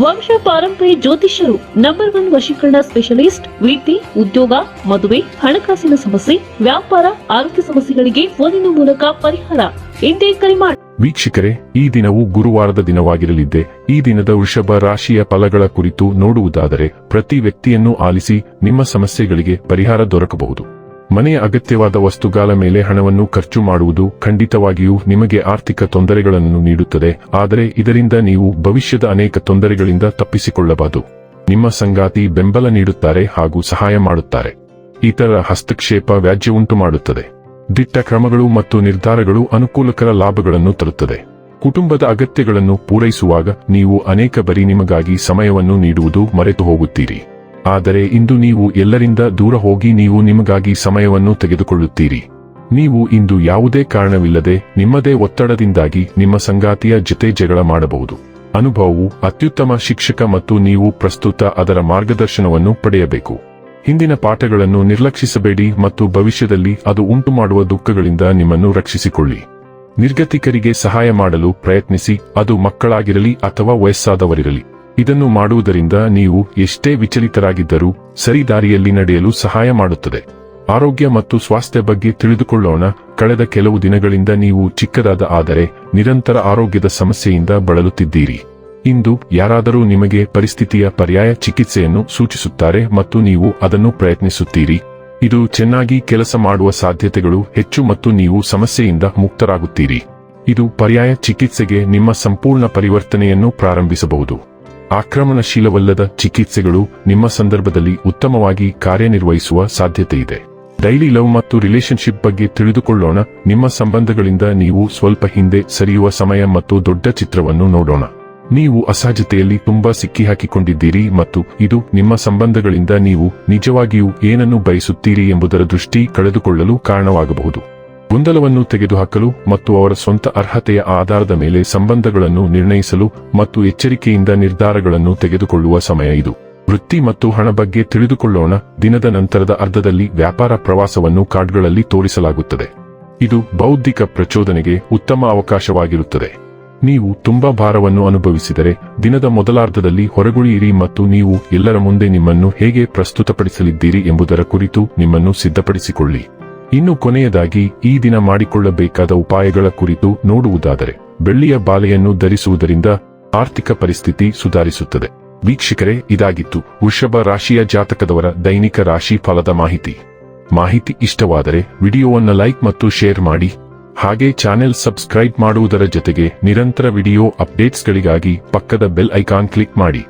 ವಂಶ ಪಾರಂಪರ್ಯ ಜ್ಯೋತಿಷ್ಯರು ನಂಬರ್ ಒನ್ ವಶೀಕರಣ ಸ್ಪೆಷಲಿಸ್ಟ್ ವೃತ್ತಿ ಉದ್ಯೋಗ, ಮದುವೆ, ಹಣಕಾಸಿನ ಸಮಸ್ಯೆ, ವ್ಯಾಪಾರ, ಆರೋಗ್ಯ ಸಮಸ್ಯೆಗಳಿಗೆ ಫೋನಿನ ಮೂಲಕ ಪರಿಹಾರ. ಎಂದೇ ಕರೆ ಮಾಡಿ ವೀಕ್ಷಕರೇ, ಈ ದಿನವು ಗುರುವಾರದ ದಿನವಾಗಿರಲಿದೆ ಈ ದಿನದ ವೃಷಭ ರಾಶಿಯ ಫಲಗಳ ಕುರಿತು ನೋಡುವುದಾದರೆ ಪ್ರತಿ ವ್ಯಕ್ತಿಯನ್ನು ಆಲಿಸಿ ನಿಮ್ಮ ಸಮಸ್ಯೆಗಳಿಗೆ ಪರಿಹಾರ ದೊರಕಬಹುದು. ಮನೆಯ ಅಗತ್ಯವಾದ ವಸ್ತುಗಾಲ ಮೇಲೆ ಹಣವನ್ನು ಖರ್ಚು ಮಾಡುವುದು ಖಂಡಿತವಾಗಿಯೂ ನಿಮಗೆ ಆರ್ಥಿಕ ತೊಂದರೆಗಳನ್ನು ನೀಡುತ್ತದೆ. ಆದರೆ ಇದರಿಂದ ನೀವು ಭವಿಷ್ಯದ ಅನೇಕ ತೊಂದರೆಗಳಿಂದ ತಪ್ಪಿಸಿಕೊಳ್ಳಬಹುದು ನಿಮ್ಮ ಸಂಗಾತಿ ಬೆಂಬಲ ನೀಡುತ್ತಾರೆ ಹಾಗೂ ಸಹಾಯ ಮಾಡುತ್ತಾರೆ. ಇತರ ಹಸ್ತಕ್ಷೇಪ ವ್ಯಾಜ್ಯ ಉಂಟು ಮಾಡುತ್ತದೆ. ದಿಟ್ಟ ಕ್ರಮಗಳು ಮತ್ತು ನಿರ್ಧಾರಗಳು ಅನುಕೂಲಕರ ಲಾಭಗಳನ್ನು ತರುತ್ತದೆ. ಕುಟುಂಬದ ಅಗತ್ಯಗಳನ್ನು ಪೂರೈಸುವಾಗ ನೀವು ಅನೇಕ ಬರಿ ನಿಮಗಾಗಿ ಸಮಯವನ್ನು ನೀಡುವುದು ಮರೆತು ಹೋಗುತ್ತೀರಿ ಆದರೆ ಇಂದು ನೀವು ಎಲ್ಲರಿಂದ ದೂರ ಹೋಗಿ ನೀವು ನಿಮಗಾಗಿ ಸಮಯವನ್ನು ತೆಗೆದುಕೊಳ್ಳುತ್ತೀರಿ. ನೀವು ಇಂದು ಯಾವುದೇ ಕಾರಣವಿಲ್ಲದೆ ನಿಮ್ಮದೇ ಒತ್ತಡದಿಂದಾಗಿ ನಿಮ್ಮ ಸಂಗಾತಿಯ ಜೊತೆ ಜಗಳ ಮಾಡಬಹುದು. ಅನುಭವವು ಅತ್ಯುತ್ತಮ ಶಿಕ್ಷಕ ಮತ್ತು ನೀವು ಪ್ರಸ್ತುತ ಅದರ ಮಾರ್ಗದರ್ಶನವನ್ನು ಪಡೆಯಬೇಕು. ಹಿಂದಿನ ಪಾಠಗಳನ್ನು ನಿರ್ಲಕ್ಷಿಸಬೇಡಿ ಮತ್ತು ಭವಿಷ್ಯದಲ್ಲಿ ಅದು ಉಂಟುಮಾಡುವ ದುಃಖಗಳಿಂದ ನಿಮ್ಮನ್ನು ರಕ್ಷಿಸಿಕೊಳ್ಳಿ. ನಿರ್ಗತಿಕರಿಗೆ ಸಹಾಯ ಮಾಡಲು ಪ್ರಯತ್ನಿಸಿ, ಅದು ಮಕ್ಕಳಾಗಿರಲಿ ಅಥವಾ ವಯಸ್ಸಾದವರಿರಲಿ. ಇದನ್ನು ಮಾಡುವುದರಿಂದ ನೀವು ಎಷ್ಟೇ ವಿಚಲಿತರಾಗಿದ್ದರೂ ಸರಿ ದಾರಿಯಲ್ಲಿ ನಡೆಯಲು ಸಹಾಯ ಮಾಡುತ್ತದೆ. ಆರೋಗ್ಯ ಮತ್ತು ಸ್ವಾಸ್ಥ್ಯ ಬಗ್ಗೆ ತಿಳಿದುಕೊಳ್ಳೋಣ. ಕಳೆದ ಕೆಲವು ದಿನಗಳಿಂದ ನೀವು ಚಿಕ್ಕದಾದ ಆದರೆ ನಿರಂತರ ಆರೋಗ್ಯದ ಸಮಸ್ಯೆಯಿಂದ ಬಳಲುತ್ತಿದ್ದೀರಿ. ಇಂದು ಯಾರಾದರೂ ನಿಮಗೆ ಪರಿಸ್ಥಿತಿಯ ಪರ್ಯಾಯ ಚಿಕಿತ್ಸೆಯನ್ನು ಸೂಚಿಸುತ್ತಾರೆ ಮತ್ತು ನೀವು ಅದನ್ನು ಪ್ರಯತ್ನಿಸುತ್ತೀರಿ. ಇದು ಚೆನ್ನಾಗಿ ಕೆಲಸ ಮಾಡುವ ಸಾಧ್ಯತೆಗಳು ಹೆಚ್ಚು ಮತ್ತು ನೀವು ಸಮಸ್ಯೆಯಿಂದ ಮುಕ್ತರಾಗುತ್ತೀರಿ. ಇದು ಪರ್ಯಾಯ ಚಿಕಿತ್ಸೆಗೆ ನಿಮ್ಮ ಸಂಪೂರ್ಣ ಪರಿವರ್ತನೆಯನ್ನು ಪ್ರಾರಂಭಿಸಬಹುದು. ಆಕ್ರಮಣಶೀಲವಲ್ಲದ ಚಿಕಿತ್ಸೆಗಳು ನಿಮ್ಮ ಸಂದರ್ಭದಲ್ಲಿ ಉತ್ತಮವಾಗಿ ಕಾರ್ಯನಿರ್ವಹಿಸುವ ಸಾಧ್ಯತೆಯಿದೆ. ಡೈಲಿ ಲವ್ ಮತ್ತು ರಿಲೇಶನ್ಶಿಪ್ ಬಗ್ಗೆ ತಿಳಿದುಕೊಳ್ಳೋಣ. ನಿಮ್ಮ ಸಂಬಂಧಗಳಿಂದ ನೀವು ಸ್ವಲ್ಪ ಹಿಂದೆ ಸರಿಯುವ ಸಮಯ ಮತ್ತು ದೊಡ್ಡ ಚಿತ್ರವನ್ನು ನೋಡೋಣ. ನೀವು ಅಸಹಜತೆಯಲ್ಲಿ ತುಂಬಾ ಸಿಕ್ಕಿಹಾಕಿಕೊಂಡಿದ್ದೀರಿ ಮತ್ತು ಇದು ನಿಮ್ಮ ಸಂಬಂಧಗಳಿಂದ ನೀವು ನಿಜವಾಗಿಯೂ ಏನನ್ನು ಬಯಸುತ್ತೀರಿ ಎಂಬುದರ ದೃಷ್ಟಿ ಕಳೆದುಕೊಳ್ಳಲು ಕಾರಣವಾಗಬಹುದು. ಗೊಂದಲವನ್ನು ತೆಗೆದುಹಾಕಲು ಮತ್ತು ಅವರ ಸ್ವಂತ ಅರ್ಹತೆಯ ಆಧಾರದ ಮೇಲೆ ಸಂಬಂಧಗಳನ್ನು ನಿರ್ಣಯಿಸಲು ಮತ್ತು ಎಚ್ಚರಿಕೆಯಿಂದ ನಿರ್ಧಾರಗಳನ್ನು ತೆಗೆದುಕೊಳ್ಳುವ ಸಮಯ ಇದು. ವೃತ್ತಿ ಮತ್ತು ಹಣ ಬಗ್ಗೆ ತಿಳಿದುಕೊಳ್ಳೋಣ. ದಿನದ ನಂತರದ ಅರ್ಧದಲ್ಲಿ ವ್ಯಾಪಾರ ಪ್ರವಾಸವನ್ನು ಕಾರ್ಡ್ಗಳಲ್ಲಿ ತೋರಿಸಲಾಗುತ್ತದೆ. ಇದು ಬೌದ್ಧಿಕ ಪ್ರಚೋದನೆಗೆ ಉತ್ತಮ ಅವಕಾಶವಾಗಿರುತ್ತದೆ. ನೀವು ತುಂಬಾ ಭಾರವನ್ನು ಅನುಭವಿಸಿದರೆ ದಿನದ ಮೊದಲಾರ್ಧದಲ್ಲಿ ಹೊರಗುಳಿಯಿರಿ ಮತ್ತು ನೀವು ಎಲ್ಲರ ಮುಂದೆ ನಿಮ್ಮನ್ನು ಹೇಗೆ ಪ್ರಸ್ತುತಪಡಿಸಲಿದ್ದೀರಿ ಎಂಬುದರ ಕುರಿತು ನಿಮ್ಮನ್ನು ಸಿದ್ಧಪಡಿಸಿಕೊಳ್ಳಿ. ಇನ್ನು ಕೊನೆಯದಾಗಿ ಈ ದಿನ ಮಾಡಿಕೊಳ್ಳಬೇಕಾದ ಉಪಾಯಗಳ ಕುರಿತು ನೋಡುವುದಾದರೆ, ಬೆಳ್ಳಿಯ ಬಾಲೆಯನ್ನು ಧರಿಸುವುದರಿಂದ ಆರ್ಥಿಕ ಪರಿಸ್ಥಿತಿ ಸುಧಾರಿಸುತ್ತದೆ. ವೀಕ್ಷಕರೇ, ಇದಾಗಿತ್ತು ವೃಷಭ ರಾಶಿಯ ಜಾತಕದವರ ದೈನಿಕ ರಾಶಿ ಫಲದ ಮಾಹಿತಿ. ಮಾಹಿತಿ ಇಷ್ಟವಾದರೆ ವಿಡಿಯೋವನ್ನು ಲೈಕ್ ಮತ್ತು ಶೇರ್ ಮಾಡಿ, ಹಾಗೆ ಚಾನೆಲ್ ಸಬ್ಸ್ಕ್ರೈಬ್ ಮಾಡುವುದರ ಜೊತೆಗೆ ನಿರಂತರ ವಿಡಿಯೋ ಅಪ್ಡೇಟ್ಸ್ಗಳಿಗಾಗಿ ಪಕ್ಕದ ಬೆಲ್ ಐಕಾನ್ ಕ್ಲಿಕ್ ಮಾಡಿ.